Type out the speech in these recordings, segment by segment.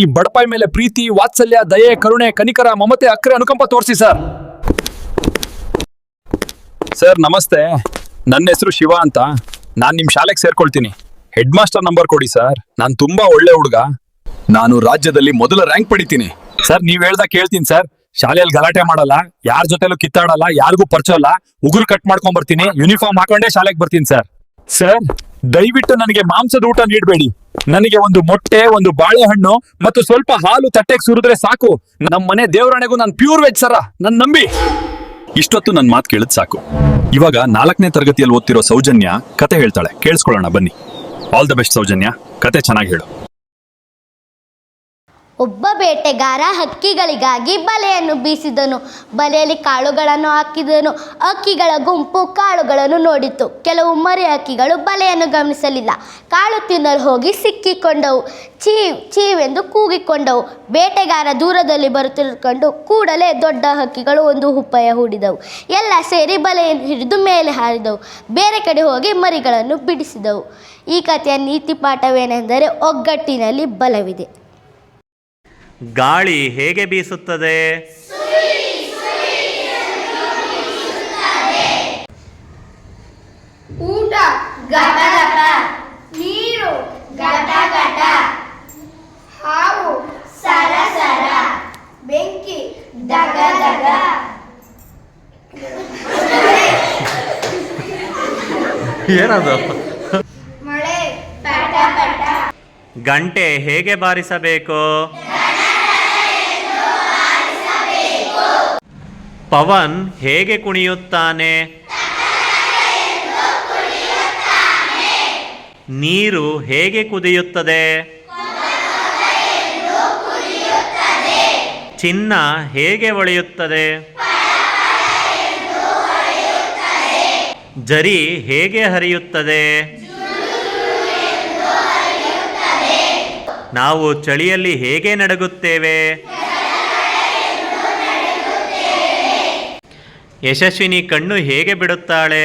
ಈ ಬಡಪಾಯಿ ಮೇಲೆ ಪ್ರೀತಿ, ವಾತ್ಸಲ್ಯ, ದಯೆ, ಕರುಣೆ, ಕನಿಕರ, ಮಮತೆ ಅಕ್ರೆ ಅನುಕಂಪ ತೋರಿಸಿ ಸರ್. ಸರ್, ನಮಸ್ತೆ. ನನ್ನ ಹೆಸರು ಶಿವ ಅಂತ. ನಾನು ನಿಮ್ಮ ಶಾಲೆಗೆ ಸೇರ್ಕೊಳ್ತೀನಿ. ಹೆಡ್ ಮಾಸ್ಟರ್ ನಂಬರ್ ಕೊಡಿ ಸರ್. ನಾನು ತುಂಬಾ ಒಳ್ಳೆ ಹುಡುಗ. ನಾನು ರಾಜ್ಯದಲ್ಲಿ ಮೊದಲ ರ್ಯಾಂಕ್ ಪಡಿತೀನಿ. ಸರ್, ನೀವು ಹೇಳ್ದ ಕೇಳ್ತೀನಿ ಸರ್. ಶಾಲೆಯಲ್ಲಿ ಗಲಾಟೆ ಮಾಡಲ್ಲ, ಯಾರ ಜೊತೆಲೂ ಕಿತ್ತಾಡಲ್ಲ, ಯಾರಿಗೂ ಪರ್ಚೋಲ್ಲ ಉಗುರು ಕಟ್ ಮಾಡ್ಕೊಂಡ್ ಬರ್ತೀನಿ ಯೂನಿಫಾರ್ಮ್ ಹಾಕೊಂಡೇ ಶಾಲೆಗೆ ಬರ್ತೀನಿ ಸರ್. ಸರ್ ದಯವಿಟ್ಟು ನನಗೆ ಮಾಂಸದ ಊಟ ನೀಡಬೇಡಿ. ನನಗೆ ಒಂದು ಮೊಟ್ಟೆ, ಒಂದು ಬಾಳೆಹಣ್ಣು ಮತ್ತು ಸ್ವಲ್ಪ ಹಾಲು ತಟ್ಟೆಗೆ ಸುರಿದ್ರೆ ಸಾಕು. ನಮ್ಮ ಮನೆ ದೇವರಣೆಗೂ ನಾನು ಪ್ಯೂರ್ ವೆಜ್ ಸರ. ನನ್ ನಂಬಿ. ಇಷ್ಟೊತ್ತು ನನ್ನ ಮಾತು ಕೇಳಿದ್ ಸಾಕು. ಇವಾಗ ನಾಲ್ಕನೇ ತರಗತಿಯಲ್ಲಿ ಓದ್ತಿರೋ ಸೌಜನ್ಯ ಕತೆ ಹೇಳ್ತಾಳೆ. ಕೇಳಿಸ್ಕೊಳ್ಳೋಣ ಬನ್ನಿ. All the best Soujanya. ಕತೆ ಚೆನ್ನಾಗಿ ಹೇಳು. ಒಬ್ಬ ಬೇಟೆಗಾರ ಹಕ್ಕಿಗಳಿಗಾಗಿ ಬಲೆಯನ್ನು ಬೀಸಿದನು. ಬಲೆಯಲ್ಲಿ ಕಾಳುಗಳನ್ನು ಹಾಕಿದನು. ಹಕ್ಕಿಗಳ ಗುಂಪು ಕಾಳುಗಳನ್ನು ನೋಡಿತು. ಕೆಲವು ಮರಿ ಹಕ್ಕಿಗಳು ಬಲೆಯನ್ನು ಗಮನಿಸಲಿಲ್ಲ. ಕಾಳು ತಿನ್ನಲು ಹೋಗಿ ಸಿಕ್ಕಿಕೊಂಡವು. ಚೀವ್ ಎಂದು ಕೂಗಿಕೊಂಡವು. ಬೇಟೆಗಾರ ದೂರದಲ್ಲಿ ಬರುತ್ತಿರುಕೊಂಡು ಕೂಡಲೇ ದೊಡ್ಡ ಹಕ್ಕಿಗಳು ಒಂದು ಉಪಾಯ ಹೂಡಿದವು. ಎಲ್ಲ ಸೇರಿ ಬಲೆಯನ್ನು ಹಿಡಿದು ಮೇಲೆ ಹಾರಿದವು. ಬೇರೆ ಕಡೆ ಹೋಗಿ ಮರಿಗಳನ್ನು ಬಿಡಿಸಿದವು. ಈ ಕಥೆಯ ನೀತಿ ಪಾಠವೇನೆಂದರೆ ಒಗ್ಗಟ್ಟಿನಲ್ಲಿ ಬಲವಿದೆ. ಗಾಳಿ ಹೇಗೆ ಬೀಸುತ್ತದೆ? ಊಟ ಗಟ ಗಟ ನೀರು ಗಟ ಗಟ ಹಾವು ಸರ ಸರ ಬೆಂಕಿ ದಗ ದಗ. ಏನದು ಮಳೆ ಪಟ ಪಟ. ಗಂಟೆ ಹೇಗೆ ಬಾರಿಸಬೇಕು? ಪವನ್ ಹೇಗೆ ಕುಣಿಯುತ್ತಾನೆ? ನೀರು ಹೇಗೆ ಕುದಿಯುತ್ತದೆ? ಚಿನ್ನ ಹೇಗೆ ಒಳೆಯುತ್ತದೆ? ಜರಿ ಹೇಗೆ ಹರಿಯುತ್ತದೆ? ನಾವು ಚಳಿಯಲ್ಲಿ ಹೇಗೆ ನಡಗುತ್ತೇವೆ? ಯಶಸ್ವಿನಿ ಕಣ್ಣು ಹೇಗೆ ಬಿಡುತ್ತಾಳೆ?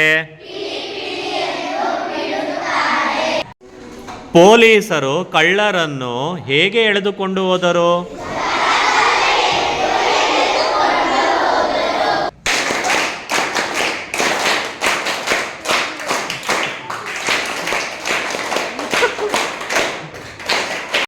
ಪೊಲೀಸರು ಕಳ್ಳರನ್ನು ಹೇಗೆ ಎಳೆದುಕೊಂಡು ಹೋದರು?